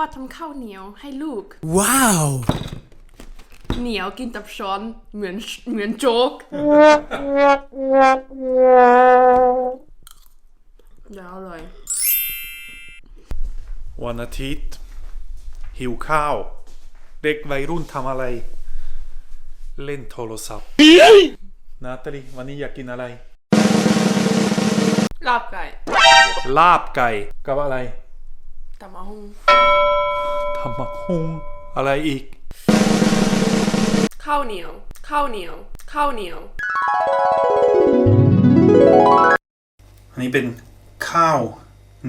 พ่อทำข้าวเหนียวให้ลูก Wow! เหนียวกินตับช้อนเหมือนเหมือนโจ๊ก เดี๋ยวอร่อย วันอาทิตย์ หิวข้าว เด็กวัยรุ่นทำอะไร เล่นโทรศัพท์นาตาลีวันนี้อยากกินอะไร ลาบไก่ ลาบไก่กับอะไร ตำมะฮุงทำมักฮุงอะไรอีก ข้าวเหนียว ข้าวเหนียว ข้าวเหนียว อันนี้เป็นข้าว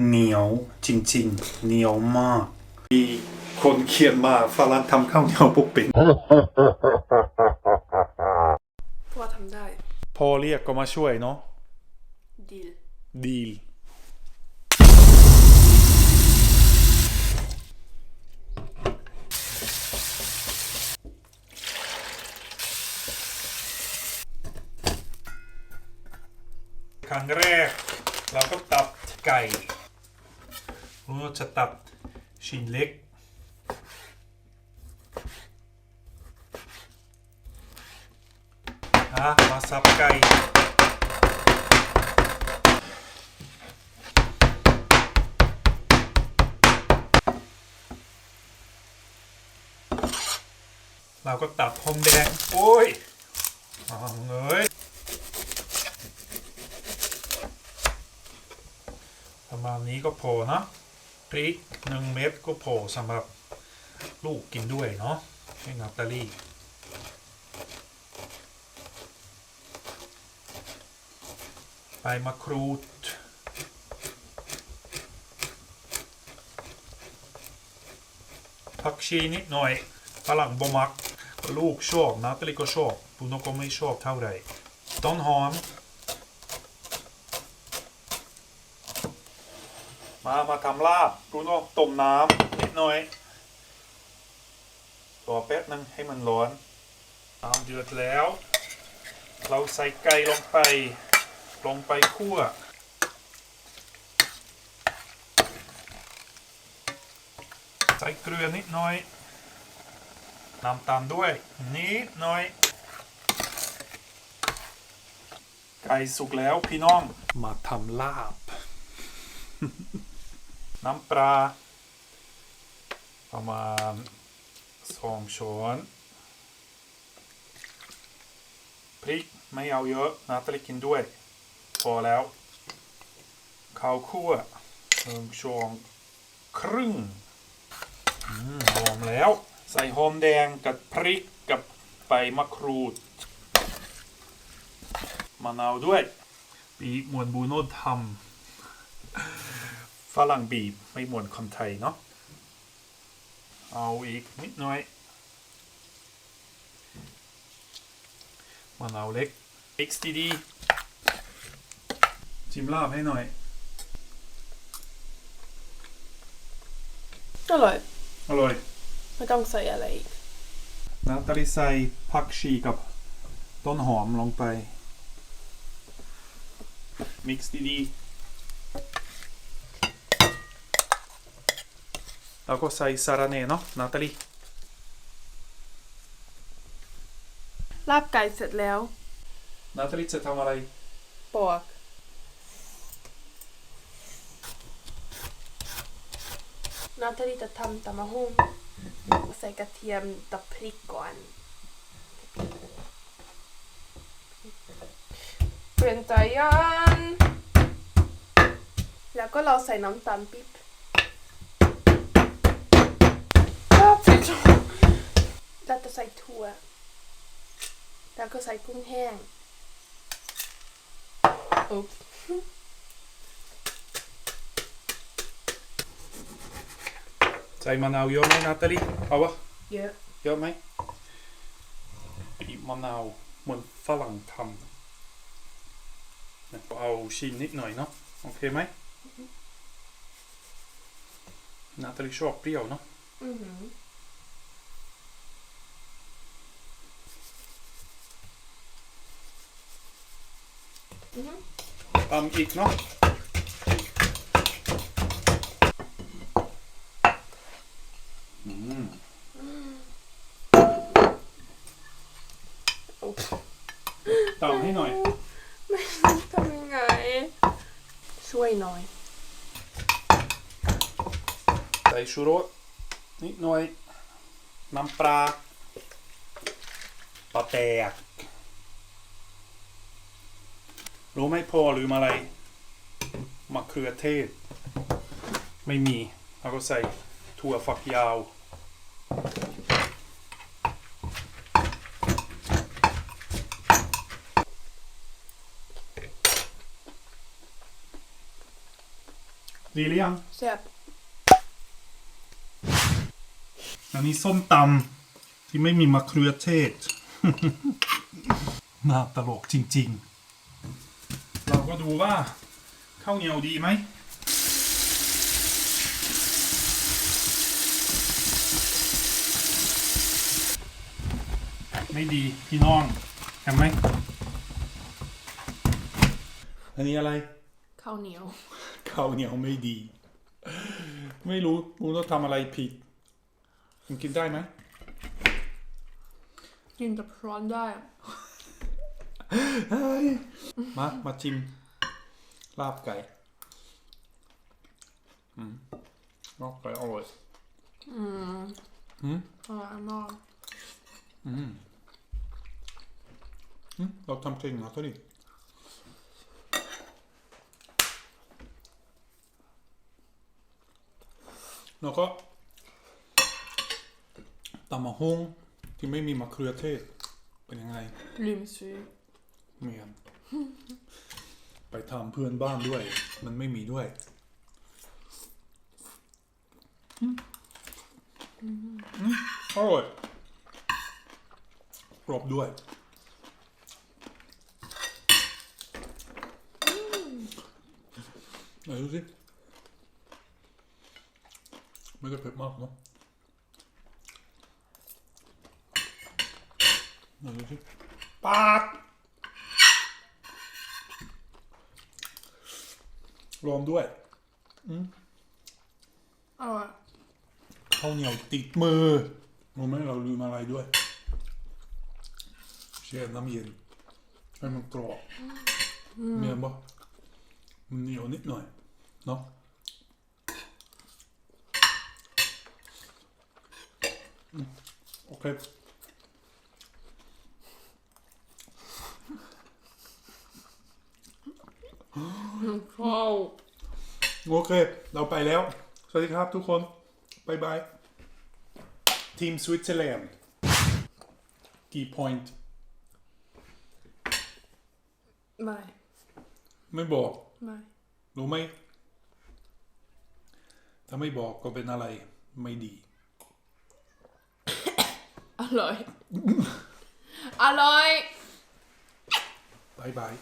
เหนียวจริงๆ เหนียวมาก มีคนเขียนมาฝรั่งทำข้าวเหนียวปุ๊บเป็นพ่อทำได้ พอเรียกก็มาช่วยเนาะดีลดีล ครั้งแรก เราก็ตับไก่เราจะตัดชิ้นเล็กอะมาสับไก่เราก็ตัดหอมแดง โอ้ยเอาเงยประมาณ นี้ก็พอนะพริกหนึ่งเม็ดก็พอสำหรับลูกกินด้วยเนาะให้นาตาลีใบมะครูดผักชีนิดหน่อยฝรั่งบมัก ลูกชอบนาตาลีก็ชอบปุโนก็ไม่ชอบเท่าไหร่ต้นหอม มามาทำลาบปุโนต้มน้ำนิดหน่อยรอแป๊บนึงให้มันร้อนน้ำเดือดแล้ว เราใส่ไก่ลงไป ลงไปคั่วใส่เกลือนิดหน่อยน้ำตาลด้วย นิดหน่อย ไก่สุกแล้วพี่น้อง มาทำลาบ น้ำปลา ประมาณสองช้อนพริกไม่เอาเยอะนาตาลีกินด้วย พอแล้วข้าวคั่วหนึ่งช้อนครึ่งอืมหอมแล้ว ใส่หอมแดงกับพริกกับใบมะครูดมะนาวด้วยปีกมวนบูโน่ทำ ฝรั่งบีบไม่เหมือนคนไทยเนาะเอาอีกนิดหน่อยมะนาวเล็ก x ดีๆจิ้มลาบให้หน่อย อร่อย อร่อย ไม่ต้องใส่อะไรอีกนาตาลีใส่ผักชีกับต้นหอมลงไปมิกซ์ดีๆ แล้วก็ใส่สาระเน่เนาะนาตาลีลาบไก่เสร็จแล้วนาตาลีจะทำอะไรปอกนาตาลีจะทำตำมะฮุงใส่กระเทียมกับพริกก่อนเปลี่ยนใจยังแล้วก็เราใส่น้ำตาลปิ๊บอ้าวผิด แล้วจะใส่ถั่ว แล้วก็ใส่กุ้งแห้งอุ๊บใส่มะนาวเยอะไหมนาตาลีเอาวะเยอะ เยอะไหมบีบมะนาวเหมือนฝรั่งทำเนี่ยเอาชิ้นนิดหน่อยเนาะโอเคไหมนาตาลีชอบเปรี้ยวเนาะ อือ ตำอีกเนาะอืมโอ้ยตำให้หน่อย ไม่รู้ทำยังไง ช่วยหน่อย ใส่ชูรสนิดหน่อย น้ำปลาปลาแตก รู้ไหมพอหรือมาอะไรมะเขือเทศ ไม่มีเราก็ใส่ถั่วฝักยาว ดีหรือยังแซ่บอันนี้ส้มตำที่ไม่มีมะเขือเทศ น่าตลกจริงๆเรา ก็ดูว่าข้าวเหนียวดีไหมไม่ดีพี่น้องเห็นไหมอันนี้อะไรข้าวเหนียวข้าวเหนียวไม่ดี ไม่รู้กูต้องทำอะไรผิดมันกินได้ไหมกินกับร้อนได้ มา มาชิม ลาบไก่อืมลาบไก่อร่อยอืมอืมอร่อยมากอืมอืมเราทำเก่งนะตัวนี้แล้วก็ตำมะฮงที่ไม่มีมะเขือเทศเป็นยังไงลืมซื้ อเมียนไปทำเพื่อนบ้านด้วย มันไม่มีด้วยอืมอืมอร่อยกรอบด้วย ไหนดูสิไม่ได้เผ็ดมากเนาะไหนดูสิปาก รวมด้วยอร่อยข้าวเหนียวติดมือรู้ไหมเราลืมอะไรด้วยแช่น้ำเย็นให้มันกรอบเมียนปะมันเหนียวนิดหน่อย เนาะอืมโอเค ว้าวโอเค เราไปแล้ว สวัสดีครับทุกคนบายบาย ทีมสวิตเซอร์แลนด์กี่ point ไม่ไม่บอก ไม่ รู้ไหม ถ้าไม่บอกก็เป็นอะไรไม่ดี อร่อย อร่อยบายบาย